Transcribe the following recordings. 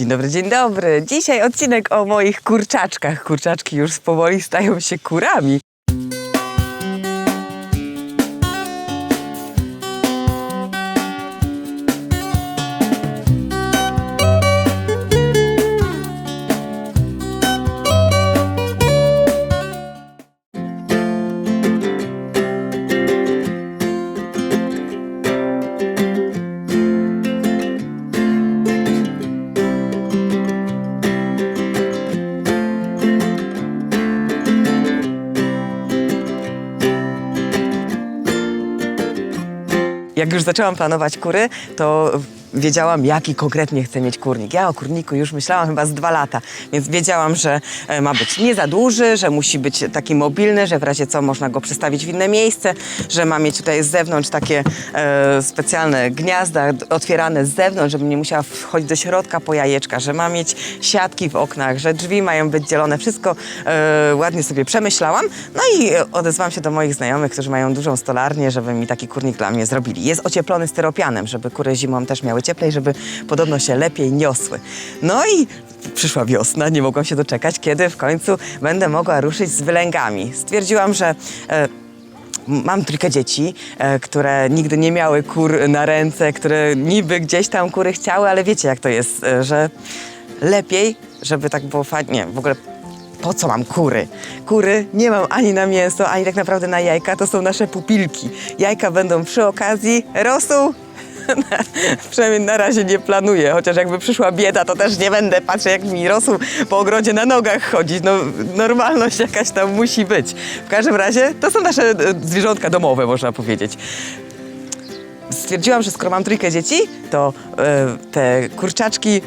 Dzień dobry, dzień dobry. Dzisiaj odcinek o moich kurczaczkach. Kurczaczki już powoli stają się kurami. Już zaczęłam planować kury, to wiedziałam, jaki konkretnie chcę mieć kurnik. Ja o kurniku już myślałam chyba z dwa lata, więc wiedziałam, że e, ma być nie za duży, że musi być taki mobilny, że w razie co można go przestawić w inne miejsce, że ma mieć tutaj z zewnątrz takie e, specjalne gniazda otwierane z zewnątrz, żebym nie musiała wchodzić do środka po jajeczka, że ma mieć siatki w oknach, że drzwi mają być dzielone. Wszystko e, ładnie sobie przemyślałam. No i odezwałam się do moich znajomych, którzy mają dużą stolarnię, żeby mi taki kurnik dla mnie zrobili. Jest ocieplony styropianem, żeby kury zimą też miały cieplej, żeby podobno się lepiej niosły. No i przyszła wiosna, nie mogłam się doczekać, kiedy w końcu będę mogła ruszyć z wylęgami. Stwierdziłam, że e, Mam trójkę dzieci, e, które nigdy nie miały kur na ręce, które niby gdzieś tam kury chciały, ale wiecie jak to jest, e, że lepiej, żeby tak było fajnie, w ogóle po co mam kury? Kury nie mam ani na mięso, ani tak naprawdę na jajka, to są nasze pupilki. Jajka będą przy okazji rosół. Przynajmniej na razie nie planuję, chociaż jakby przyszła bieda, to też nie będę patrzeć, jak mi rosół po ogrodzie na nogach chodzić. No, normalność jakaś tam musi być. W każdym razie to są nasze e, zwierzątka domowe, można powiedzieć stwierdziłam, że skoro mam trójkę dzieci, to e, te kurczaczki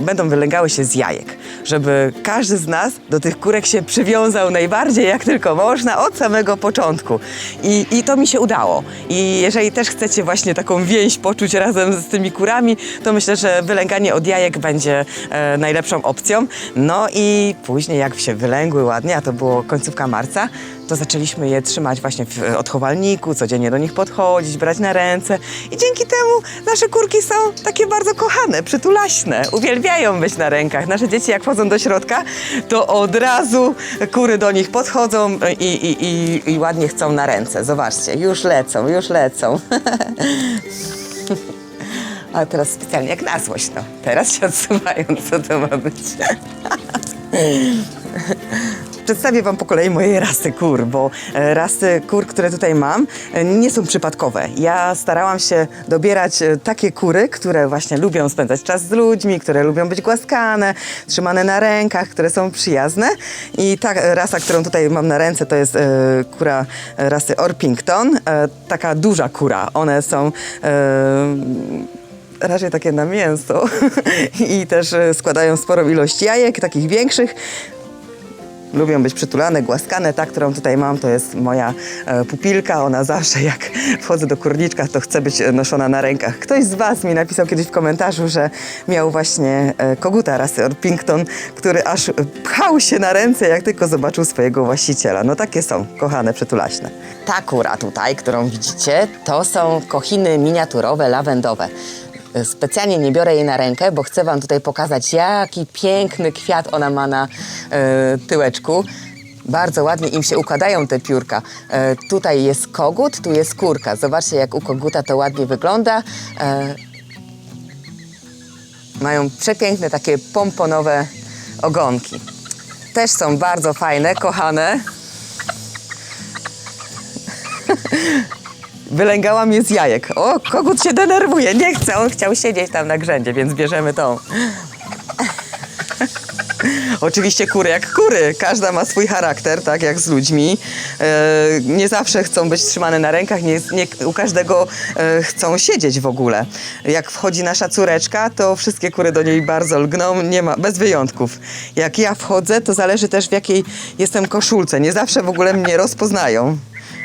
będą wylęgały się z jajek, żeby każdy z nas do tych kurek się przywiązał najbardziej jak tylko można od samego początku. I, I to mi się udało. I jeżeli też chcecie właśnie taką więź poczuć razem z tymi kurami, to myślę, że wylęganie od jajek będzie e, najlepszą opcją. No i później jak się wylęgły ładnie, a to było końcówka marca, to zaczęliśmy je trzymać właśnie w e, odchowalniku, codziennie do nich podchodzić, brać na ręce i dzięki temu nasze kurki są takie bardzo kochane, przytulaśne, uwielbiają być na rękach. Nasze dzieci jak wchodzą do środka, to od razu kury do nich podchodzą e, i, i, i, i ładnie chcą na ręce. Zobaczcie, już lecą, już lecą. A teraz specjalnie jak na złość, no. Teraz się odsuwają, co to ma być. Przedstawię Wam po kolei moje rasy kur, bo e, rasy kur, które tutaj mam, e, nie są przypadkowe. Ja starałam się dobierać e, takie kury, które właśnie lubią spędzać czas z ludźmi, które lubią być głaskane, trzymane na rękach, które są przyjazne. I ta rasa, którą tutaj mam na ręce, to jest kura rasy Orpington. Taka duża kura. One są... Raczej takie na mięso i też składają sporą ilość jajek, takich większych. Lubią być przytulane, głaskane. Ta, którą tutaj mam, to jest moja e, pupilka. Ona zawsze, jak wchodzę do kurniczka, to chce być noszona na rękach. Ktoś z Was mi napisał kiedyś w komentarzu, że miał właśnie e, koguta rasy Orpington, który aż pchał się na ręce, jak tylko zobaczył swojego właściciela. No takie są, kochane, przytulaśne. Ta kura tutaj, którą widzicie, to są kochiny miniaturowe, lawendowe. Specjalnie nie biorę jej na rękę, bo chcę Wam tutaj pokazać, jaki piękny kwiat ona ma na e, tyłeczku. Bardzo ładnie im się układają te piórka. E, tutaj jest kogut, tu jest kurka. Zobaczcie, jak u koguta to ładnie wygląda. E, mają przepiękne takie pomponowe ogonki. Też są bardzo fajne, kochane. Wylęgałam je z jajek. O, kogut się denerwuje, nie chce. On chciał siedzieć tam na grzędzie, więc bierzemy tą. Oczywiście kury jak kury. Każda ma swój charakter, tak jak z ludźmi. E, nie zawsze chcą być trzymane na rękach, nie, nie u każdego e, chcą siedzieć w ogóle. Jak wchodzi nasza córeczka, to wszystkie kury do niej bardzo lgną, nie ma, bez wyjątków. Jak ja wchodzę, to zależy też w jakiej jestem koszulce. Nie zawsze w ogóle mnie rozpoznają.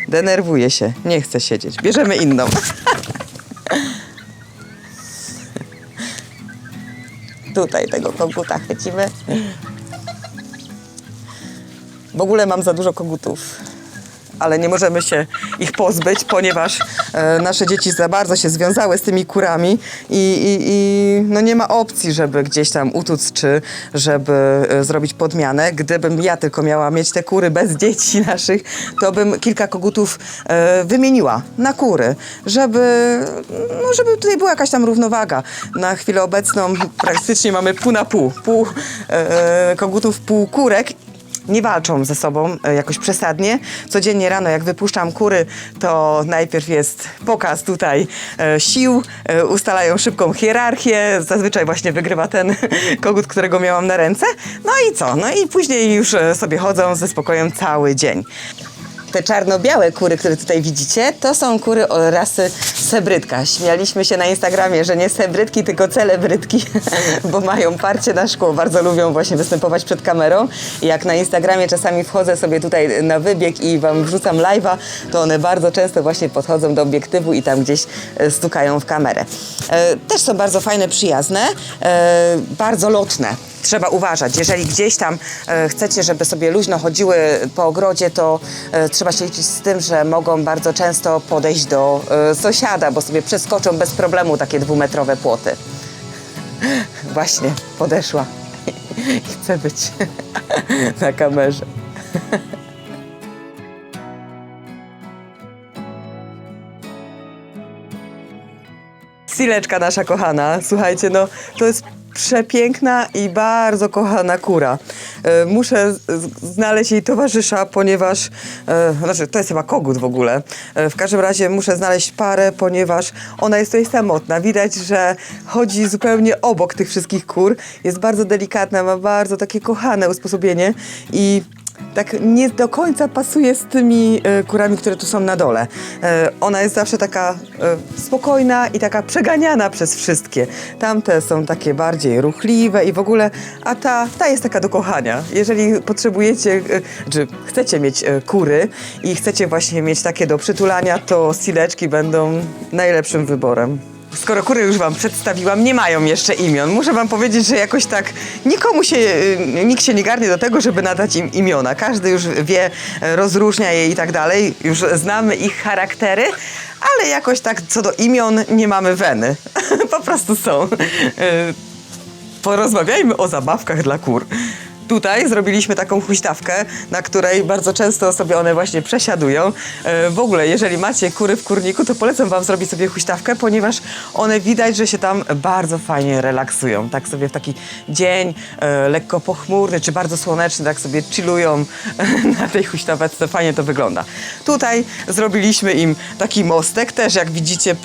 Denerwuje się, nie chce siedzieć. Bierzemy inną. Tutaj tego koguta chwycimy. W ogóle mam za dużo kogutów. Ale nie możemy się ich pozbyć, ponieważ e, nasze dzieci za bardzo się związały z tymi kurami i, i, i no nie ma opcji, żeby gdzieś tam utuc, czy żeby e, zrobić podmianę. Gdybym ja tylko miała mieć te kury bez dzieci naszych, to bym kilka kogutów e, wymieniła na kury, żeby, no, żeby tutaj była jakaś tam równowaga. Na chwilę obecną praktycznie mamy pół na pół. Pół e, kogutów, pół kurek nie walczą ze sobą e, jakoś przesadnie. Codziennie rano, jak wypuszczam kury, to najpierw jest pokaz tutaj e, sił, e, ustalają szybką hierarchię. Zazwyczaj właśnie wygrywa ten kogut, którego miałam na ręce. No i co? No i później już sobie chodzą ze spokojem cały dzień. Te czarno-białe kury, które tutaj widzicie, to są kury rasy sebrytka. Śmialiśmy się na Instagramie, że nie sebrytki, tylko celebrytki, bo mają parcie na szkło. Bardzo lubią właśnie występować przed kamerą. Jak na Instagramie czasami wchodzę sobie tutaj na wybieg i wam wrzucam live'a, to one bardzo często właśnie podchodzą do obiektywu i tam gdzieś e, stukają w kamerę. E, Też są bardzo fajne, przyjazne, e, bardzo lotne trzeba uważać. Jeżeli gdzieś tam e, chcecie, żeby sobie luźno chodziły po ogrodzie, to e, trzeba się liczyć z tym, że mogą bardzo często podejść do e, sąsiada, bo sobie przeskoczą bez problemu takie dwumetrowe płoty. Właśnie, podeszła. I chce być na kamerze. Sileczka nasza kochana, słuchajcie, no to jest przepiękna i bardzo kochana kura. E, muszę z- znaleźć jej towarzysza, ponieważ, e, znaczy to jest chyba kogut w ogóle. E, w każdym razie muszę znaleźć parę, ponieważ ona jest tutaj samotna. Widać, że chodzi zupełnie obok tych wszystkich kur. Jest bardzo delikatna, ma bardzo takie kochane usposobienie i tak nie do końca pasuje z tymi e, kurami, które tu są na dole. E, ona jest zawsze taka e, spokojna i taka przeganiana przez wszystkie. Tamte są takie bardziej ruchliwe i w ogóle, a ta, ta jest taka do kochania. Jeżeli potrzebujecie, czy chcecie mieć kury i chcecie właśnie mieć takie do przytulania, to sileczki będą najlepszym wyborem. Skoro kury już wam przedstawiłam, nie mają jeszcze imion. Muszę wam powiedzieć, że jakoś tak nikomu się, y, nikt się nie garnie do tego, żeby nadać im imiona. Każdy już wie, e, rozróżnia je i tak dalej. Już znamy ich charaktery, ale jakoś tak co do imion nie mamy weny. po prostu są. Y, Porozmawiajmy o zabawkach dla kur. Tutaj zrobiliśmy taką huśtawkę, na której bardzo często sobie one właśnie przesiadują. E, w ogóle, jeżeli macie kury w kurniku, to polecam Wam zrobić sobie huśtawkę, ponieważ one widać, że się tam bardzo fajnie relaksują. Tak sobie w taki dzień e, lekko pochmurny, czy bardzo słoneczny, tak sobie chillują na tej huśtawce. Fajnie to wygląda. Tutaj zrobiliśmy im taki mostek, też jak widzicie e,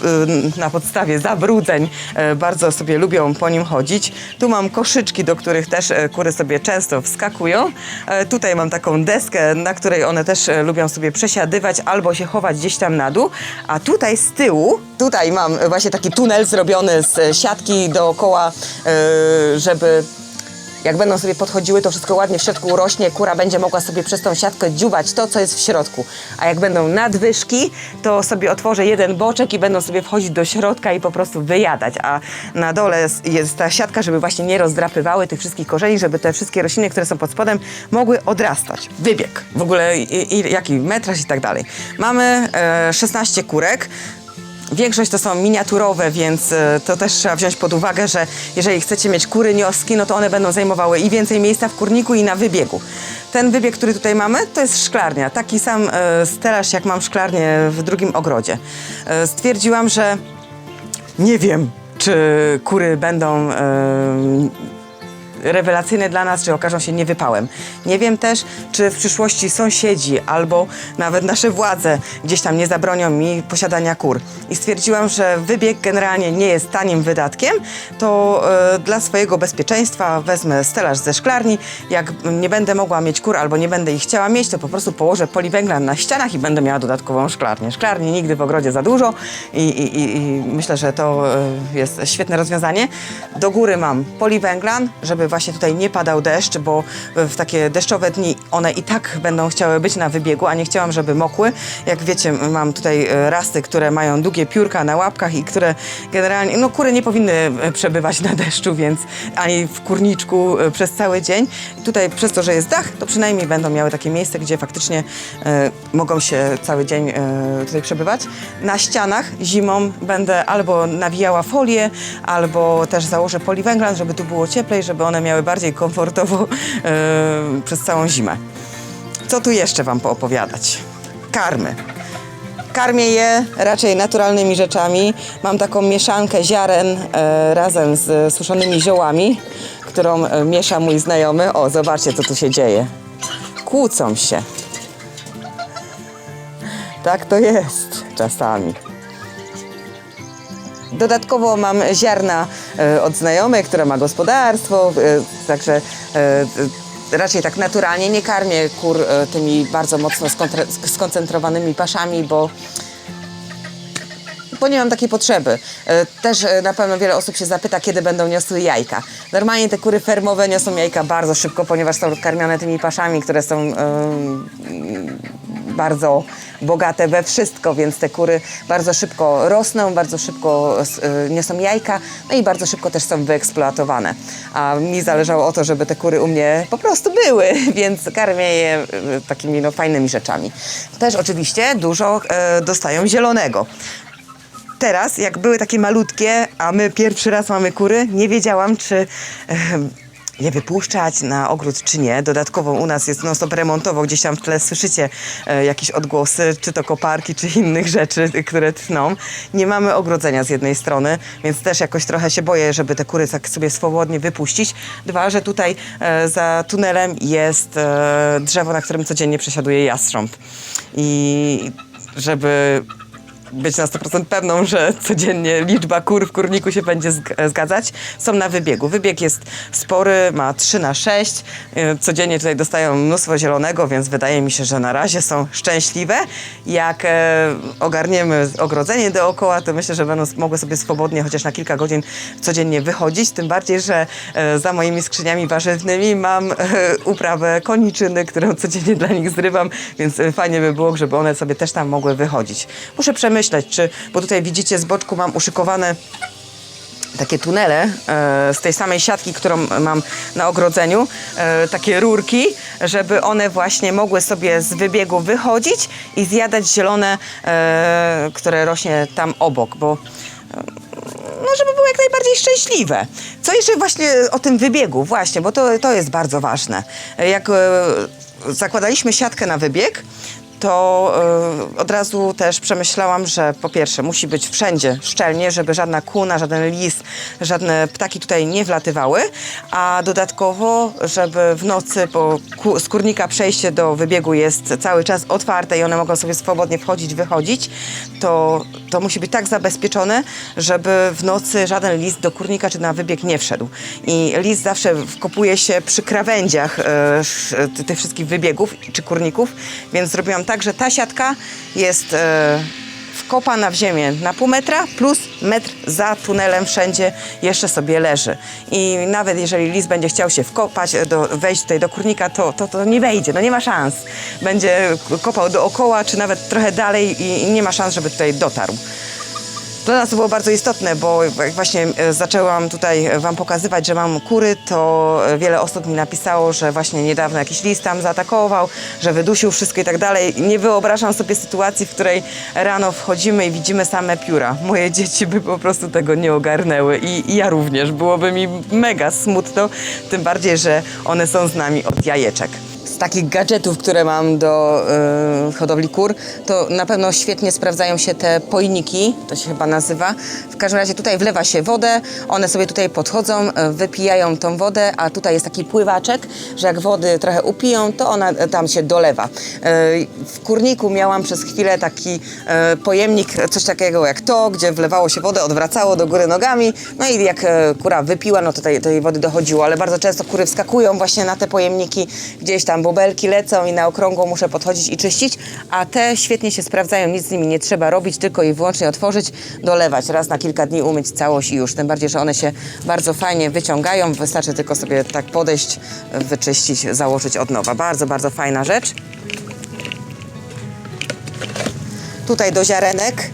na podstawie zabrudzeń, e, bardzo sobie lubią po nim chodzić. Tu mam koszyczki, do których też e, kury sobie często wskakują. E, Tutaj mam taką deskę, na której one też e, lubią sobie przesiadywać albo się chować gdzieś tam na dół. A tutaj z tyłu, tutaj mam właśnie taki tunel zrobiony z e, siatki dookoła, żeby jak będą sobie podchodziły, to wszystko ładnie w środku urośnie, kura będzie mogła sobie przez tą siatkę dziubać to, co jest w środku. A jak będą nadwyżki, to sobie otworzę jeden boczek i będą sobie wchodzić do środka i po prostu wyjadać. A na dole jest, ta siatka, żeby właśnie nie rozdrapywały tych wszystkich korzeni, żeby te wszystkie rośliny, które są pod spodem, mogły odrastać. Wybieg. W ogóle i, i, jaki metraż i tak dalej. Mamy e, 16 kurek. Większość to są miniaturowe, więc e, to też trzeba wziąć pod uwagę, że jeżeli chcecie mieć kury nioski, no to one będą zajmowały i więcej miejsca w kurniku i na wybiegu. Ten wybieg, który tutaj mamy, to jest szklarnia. Taki sam e, stelaż, jak mam szklarnię w drugim ogrodzie. E, stwierdziłam, że nie wiem, czy kury będą rewelacyjne dla nas, czy okażą się niewypałem. Nie wiem też, czy w przyszłości sąsiedzi albo nawet nasze władze gdzieś tam nie zabronią mi posiadania kur. I stwierdziłam, że wybieg generalnie nie jest tanim wydatkiem, to e, dla swojego bezpieczeństwa wezmę stelaż ze szklarni. Jak nie będę mogła mieć kur albo nie będę ich chciała mieć, to po prostu położę poliwęglan na ścianach i będę miała dodatkową szklarnię. Szklarni nigdy w ogrodzie za dużo i, i, i, myślę, że to e, jest świetne rozwiązanie. Do góry mam poliwęglan, żeby właśnie tutaj nie padał deszcz, bo w takie deszczowe dni one i tak będą chciały być na wybiegu, a nie chciałam, żeby mokły. Jak wiecie, mam tutaj e, rasty, które mają długie piórka na łapkach i które generalnie, no kury nie powinny e, przebywać na deszczu, więc ani w kurniczku e, przez cały dzień. Tutaj przez to, że jest dach, to przynajmniej będą miały takie miejsce, gdzie faktycznie mogą się cały dzień tutaj przebywać. Na ścianach zimą będę albo nawijała folię, albo też założę poliwęglan, żeby tu było cieplej, żeby one miały bardziej komfortowo e, przez całą zimę. Co tu jeszcze Wam poopowiadać? Karmy. Karmię je raczej naturalnymi rzeczami. Mam taką mieszankę ziaren e, razem z suszonymi ziołami, którą e, miesza mój znajomy. O, zobaczcie, co tu się dzieje. Kłócą się. Tak to jest czasami. Dodatkowo mam ziarna e, od znajomej, która ma gospodarstwo, e, także e, raczej tak naturalnie nie karmię kur tymi bardzo mocno skoncentrowanymi paszami, bo bo nie mam takiej potrzeby. Też na pewno wiele osób się zapyta, kiedy będą niosły jajka. Normalnie te kury fermowe niosą jajka bardzo szybko, ponieważ są karmione tymi paszami, które są bardzo bogate we wszystko, więc te kury bardzo szybko rosną, bardzo szybko y, niosą jajka, no i bardzo szybko też są wyeksploatowane. A mi zależało o to, żeby te kury u mnie po prostu były, więc karmię je y, takimi no, fajnymi rzeczami. Też oczywiście dużo e, dostają zielonego teraz, jak były takie malutkie, a my pierwszy raz mamy kury, nie wiedziałam, czy em, je wypuszczać na ogród, czy nie. Dodatkowo u nas jest non-stop remontowo, gdzieś tam w tle słyszycie e, jakieś odgłosy, czy to koparki, czy innych rzeczy, które tną. Nie mamy ogrodzenia z jednej strony, więc też jakoś trochę się boję, żeby te kury tak sobie swobodnie wypuścić. Dwa, że tutaj e, za tunelem jest e, drzewo, na którym codziennie przesiaduje jastrząb. I żeby być na 100% pewną, że codziennie liczba kur w kurniku się będzie zg- zgadzać, są na wybiegu. Wybieg jest spory, ma 3 na 6. Yy, Codziennie tutaj dostają mnóstwo zielonego, więc wydaje mi się, że na razie są szczęśliwe. Jak e, ogarniemy ogrodzenie dookoła, to myślę, że będą mogły sobie swobodnie chociaż na kilka godzin codziennie wychodzić. Tym bardziej, że e, za moimi skrzyniami warzywnymi mam e, uprawę koniczyny, którą codziennie dla nich zrywam, więc fajnie by było, żeby one sobie też tam mogły wychodzić. Muszę przemyśleć, czy, bo tutaj widzicie z boczku mam uszykowane takie tunele e, z tej samej siatki, którą mam na ogrodzeniu, e, takie rurki, żeby one właśnie mogły sobie z wybiegu wychodzić i zjadać zielone, e, które rośnie tam obok, bo no, żeby były jak najbardziej szczęśliwe. Co jeszcze właśnie o tym wybiegu, właśnie, bo to, to jest bardzo ważne. Jak e, zakładaliśmy siatkę na wybieg, to e, od razu też przemyślałam, że po pierwsze musi być wszędzie szczelnie, żeby żadna kuna, żaden lis, żadne ptaki tutaj nie wlatywały, a dodatkowo, żeby w nocy, bo z kurnika przejście do wybiegu jest cały czas otwarte i one mogą sobie swobodnie wchodzić, wychodzić, to, to musi być tak zabezpieczone, żeby w nocy żaden list do kurnika czy na wybieg nie wszedł. I list zawsze wkopuje się przy krawędziach ty- tych wszystkich wybiegów czy kurników, więc zrobiłam tak, że ta siatka jest e, wkopana w ziemię na pół metra plus metr za tunelem wszędzie jeszcze sobie leży. I nawet jeżeli lis będzie chciał się wkopać, e, do, wejść tutaj do kurnika, to, to, to nie wejdzie, no nie ma szans. Będzie kopał dookoła, czy nawet trochę dalej i, i nie ma szans, żeby tutaj dotarł. Dla nas to było bardzo istotne, bo jak właśnie e, zaczęłam tutaj Wam pokazywać, że mam kury, to e, wiele osób mi napisało, że właśnie niedawno jakiś lis tam zaatakował, że wydusił wszystko i tak dalej. Nie wyobrażam sobie sytuacji, w której rano wchodzimy i widzimy same pióra. Moje dzieci by po prostu tego nie ogarnęły i, i ja również. Byłoby mi mega smutno, tym bardziej, że one są z nami od jajeczek z takich gadżetów, które mam do y, hodowli kur, to na pewno świetnie sprawdzają się te pojniki, to się chyba nazywa. W każdym razie tutaj wlewa się wodę, one sobie tutaj podchodzą, y, wypijają tą wodę, a tutaj jest taki pływaczek, że jak wody trochę upiją, to ona y, tam się dolewa. Y, w kurniku miałam przez chwilę taki y, pojemnik, coś takiego jak to, gdzie wlewało się wodę, odwracało do góry nogami, no i jak y, kura wypiła, no to tej, tej wody dochodziło, ale bardzo często kury wskakują właśnie na te pojemniki, gdzieś tam tam bobelki lecą i na okrągło muszę podchodzić i czyścić, a te świetnie się sprawdzają, nic z nimi nie trzeba robić, tylko i wyłącznie otworzyć, dolewać, raz na kilka dni umyć całość i już. Tym bardziej, że one się bardzo fajnie wyciągają, wystarczy tylko sobie tak podejść, wyczyścić, założyć od nowa. Bardzo, bardzo fajna rzecz. Tutaj do ziarenek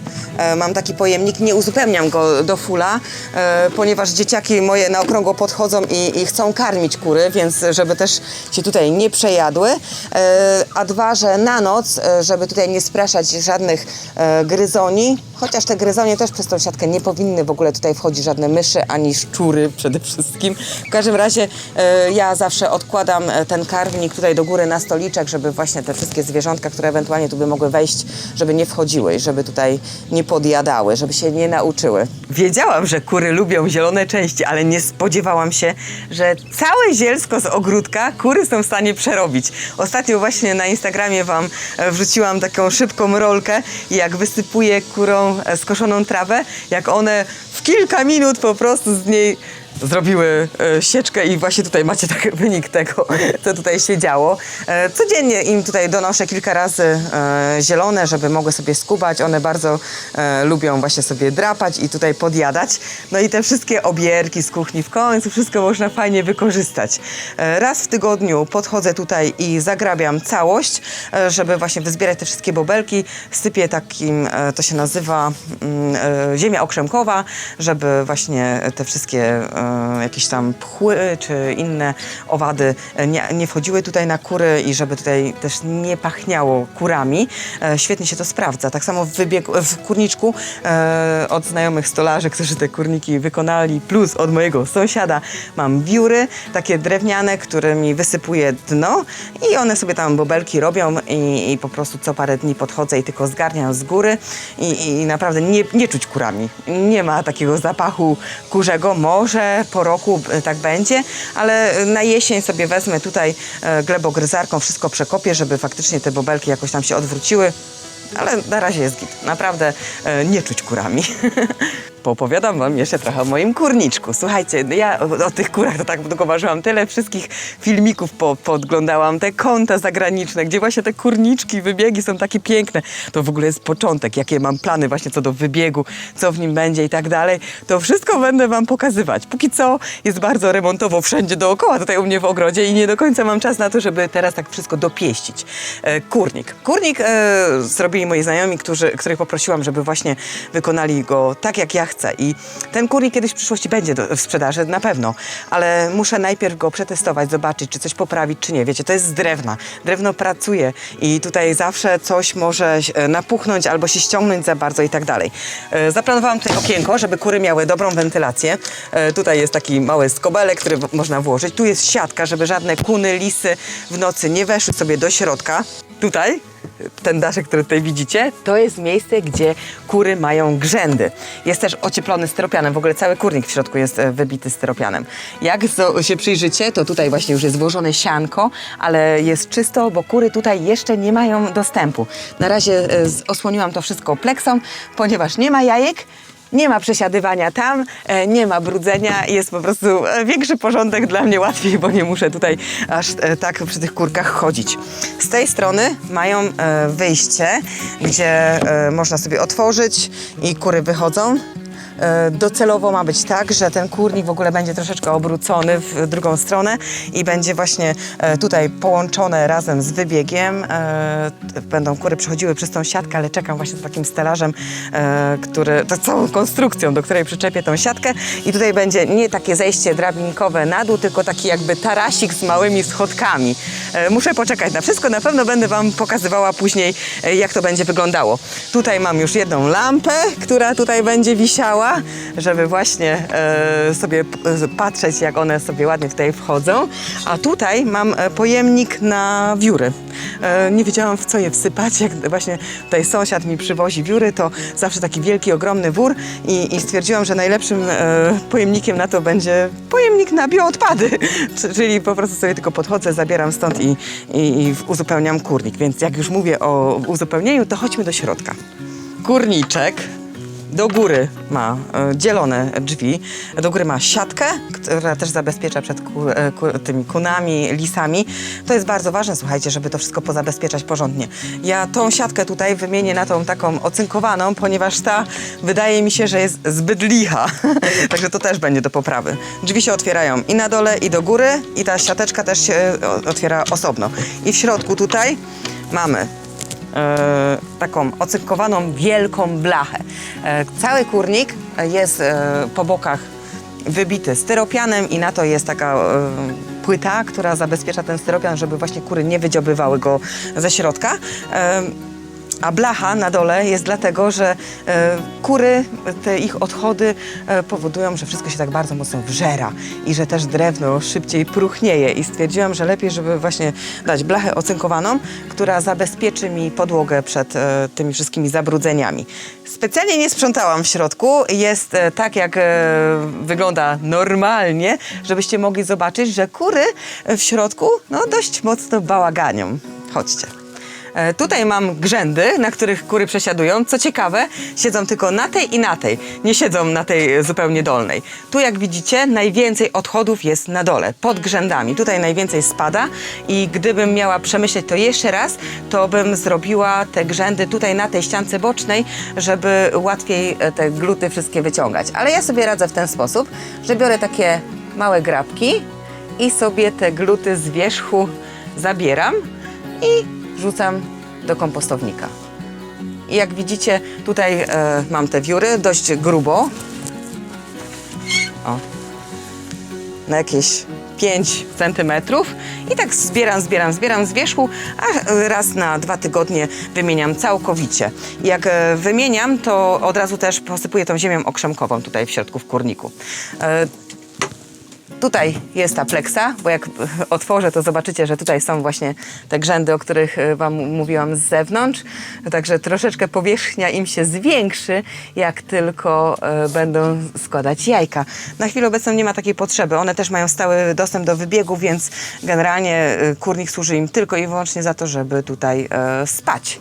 mam taki pojemnik, nie uzupełniam go do fula, e, ponieważ dzieciaki moje na okrągło podchodzą i, i chcą karmić kury, więc żeby też się tutaj nie przejadły. E, a dwa, że na noc, e, żeby tutaj nie spraszać żadnych e, gryzoni, chociaż te gryzonie też przez tą siatkę nie powinny w ogóle tutaj wchodzić żadne myszy ani szczury przede wszystkim. W każdym razie e, ja zawsze odkładam e, ten karmnik tutaj do góry na stoliczek, żeby właśnie te wszystkie zwierzątka, które ewentualnie tu by mogły wejść, żeby nie wchodziły i żeby tutaj nie podjadały, żeby się nie nauczyły. Wiedziałam, że kury lubią zielone części, ale nie spodziewałam się, że całe zielsko z ogródka kury są w stanie przerobić. Ostatnio właśnie na Instagramie Wam e, wrzuciłam taką szybką rolkę, jak wysypuję kurom e, skoszoną trawę, jak one w kilka minut po prostu z niej zrobiły e, sieczkę i właśnie tutaj macie taki wynik tego, co tutaj się działo. E, codziennie im tutaj donoszę kilka razy e, zielone, żeby mogły sobie skubać. One bardzo lubią właśnie sobie drapać i tutaj podjadać. No i te wszystkie obierki z kuchni w końcu, wszystko można fajnie wykorzystać. Raz w tygodniu podchodzę tutaj i zagrabiam całość, żeby właśnie wyzbierać te wszystkie bobelki. Sypię takim, to się nazywa mm, ziemia okrzemkowa, żeby właśnie te wszystkie jakieś tam pchły czy inne owady e, nie, nie wchodziły tutaj na kury i żeby tutaj też nie pachniało kurami. E, Świetnie się to sprawdza. Tak samo w, wybiegu, w kurniczku e, od znajomych stolarzy, którzy te kurniki wykonali, plus od mojego sąsiada mam wióry, takie drewniane, którymi wysypuję dno i one sobie tam bobelki robią i, i po prostu co parę dni podchodzę i tylko zgarniam z góry i, i naprawdę nie, nie czuć kurami. Nie ma takiego zapachu kurzego. Może po roku e, tak będzie, ale na jesień sobie wezmę tutaj e, glebogryzarką, wszystko przekopię, żeby faktycznie te bobelki jakoś tam się odwróciły. Ale na razie jest git. Naprawdę e, nie czuć kurami. Poopowiadam wam jeszcze trochę o moim kurniczku. Słuchajcie, ja o, o tych kurach to tak długo marzyłam. Tyle wszystkich filmików po, podglądałam, te konta zagraniczne, gdzie właśnie te kurniczki, wybiegi są takie piękne. To w ogóle jest początek, jakie mam plany właśnie co do wybiegu, co w nim będzie i tak dalej. To wszystko będę wam pokazywać. Póki co jest bardzo remontowo wszędzie dookoła, tutaj u mnie w ogrodzie i nie do końca mam czas na to, żeby teraz tak wszystko dopieścić. E, kurnik. Kurnik e, zrobili moi znajomi, którzy, których poprosiłam, żeby właśnie wykonali go tak, jak ja I ten kurnik kiedyś w przyszłości będzie do, w sprzedaży, na pewno, ale muszę najpierw go przetestować, zobaczyć, czy coś poprawić, czy nie. Wiecie, to jest z drewna. Drewno pracuje i tutaj zawsze coś może e, napuchnąć albo się ściągnąć za bardzo i tak dalej. E, Zaplanowałam tutaj okienko, żeby kury miały dobrą wentylację. E, Tutaj jest taki mały skobelek, który można włożyć. Tu jest siatka, żeby żadne kuny, lisy w nocy nie weszły sobie do środka. Tutaj ten daszek, który tutaj widzicie, to jest miejsce, gdzie kury mają grzędy. Jest też ocieplony styropianem, w ogóle cały kurnik w środku jest e, wybity styropianem. Jak się przyjrzycie, to tutaj właśnie już jest włożone sianko, ale jest czysto, bo kury tutaj jeszcze nie mają dostępu. Na razie e, osłoniłam to wszystko pleksą, ponieważ nie ma jajek, nie ma przesiadywania tam, e, nie ma brudzenia, jest po prostu większy porządek dla mnie łatwiej, bo nie muszę tutaj aż tak przy tych kurkach chodzić. Tej strony mają e, wyjście, gdzie e, można sobie otworzyć i kury wychodzą. E, Docelowo ma być tak, że ten kurnik w ogóle będzie troszeczkę obrócony w drugą stronę i będzie właśnie e, tutaj połączone razem z wybiegiem. E, Będą kury przechodziły przez tą siatkę, ale czekam właśnie z takim stelażem, który, to całą konstrukcją, do której przyczepię tą siatkę i tutaj będzie nie takie zejście drabinkowe na dół, tylko taki jakby tarasik z małymi schodkami. Muszę poczekać na wszystko, na pewno będę Wam pokazywała później, jak to będzie wyglądało. Tutaj mam już jedną lampę, która tutaj będzie wisiała, żeby właśnie e, sobie patrzeć, jak one sobie ładnie tutaj wchodzą. A tutaj mam e, pojemnik na wióry. E, nie wiedziałam, w co je wsypać. Jak właśnie tutaj sąsiad mi przywozi wióry, to zawsze taki wielki, ogromny wór i, i stwierdziłam, że najlepszym pojemnikiem na to będzie pojemnik na bioodpady. Czy- Czyli po prostu sobie tylko podchodzę, zabieram stąd i, i, i uzupełniam kurnik. Więc jak już mówię o uzupełnieniu, to chodźmy do środka. Kurniczek Do góry ma e, dzielone drzwi, do góry ma siatkę, która też zabezpiecza przed ku, e, ku, tymi kunami, lisami. To jest bardzo ważne, słuchajcie, żeby to wszystko pozabezpieczać porządnie. Ja tą siatkę tutaj wymienię na tą taką ocynkowaną, ponieważ ta wydaje mi się, że jest zbyt licha. Także to też będzie do poprawy. Drzwi się otwierają i na dole, i do góry, i ta siateczka też się o- otwiera osobno. I w środku tutaj mamy e, taką ocynkowaną wielką blachę. E, cały kurnik jest e, po bokach wybity styropianem i na to jest taka e, płyta, która zabezpiecza ten styropian, żeby właśnie kury nie wydziobywały go ze środka. A blacha na dole jest dlatego, że e, kury, te ich odchody e, powodują, że wszystko się tak bardzo mocno wżera i że też drewno szybciej próchnieje. I stwierdziłam, że lepiej, żeby właśnie dać blachę ocynkowaną, która zabezpieczy mi podłogę przed e, tymi wszystkimi zabrudzeniami. Specjalnie nie sprzątałam w środku. Jest tak, jak wygląda normalnie, żebyście mogli zobaczyć, że kury w środku no, dość mocno bałaganią. Chodźcie. E, Tutaj mam grzędy, na których kury przesiadują. Co ciekawe, siedzą tylko na tej i na tej. Nie siedzą na tej zupełnie dolnej. Tu, jak widzicie, najwięcej odchodów jest na dole, pod grzędami. Tutaj najwięcej spada i gdybym miała przemyśleć to jeszcze raz, to bym zrobiła te grzędy tutaj na tej ściance bocznej, żeby łatwiej e, te gluty wszystkie wyciągać. Ale ja sobie radzę w ten sposób, że biorę takie małe grabki i sobie te gluty z wierzchu zabieram i wrzucam do kompostownika. I jak widzicie, tutaj e, mam te wióry dość grubo. O. Na jakieś 5 centymetrów. I tak zbieram, zbieram, zbieram z wierzchu, a e, raz na dwa tygodnie wymieniam całkowicie. Jak e, wymieniam, to od razu też posypuję tą ziemią okrzemkową tutaj w środku w kurniku. Tutaj jest ta pleksa, bo jak otworzę, to zobaczycie, że tutaj są właśnie te grzędy, o których e, Wam mówiłam z zewnątrz. Także troszeczkę powierzchnia im się zwiększy, jak tylko e, będą składać jajka. Na chwilę obecną nie ma takiej potrzeby. One też mają stały dostęp do wybiegu, więc generalnie e, kurnik służy im tylko i wyłącznie za to, żeby tutaj spać.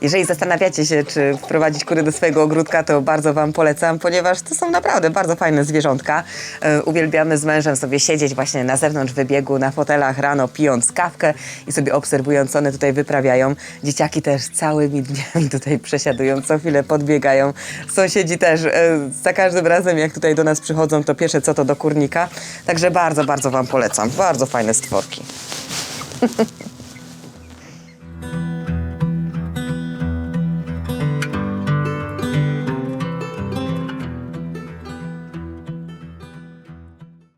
Jeżeli zastanawiacie się, czy wprowadzić kury do swojego ogródka, to bardzo Wam polecam, ponieważ to są naprawdę bardzo fajne zwierzątka. E, uwielbiamy z mężem sobie siedzieć właśnie na zewnątrz wybiegu, na fotelach rano, pijąc kawkę i sobie obserwując, co one tutaj wyprawiają. Dzieciaki też całymi dniami tutaj przesiadują, co chwilę podbiegają. Sąsiedzi też e, za każdym razem, jak tutaj do nas przychodzą, to pierwsze co to do kurnika. Także bardzo, bardzo Wam polecam. Bardzo fajne stworki.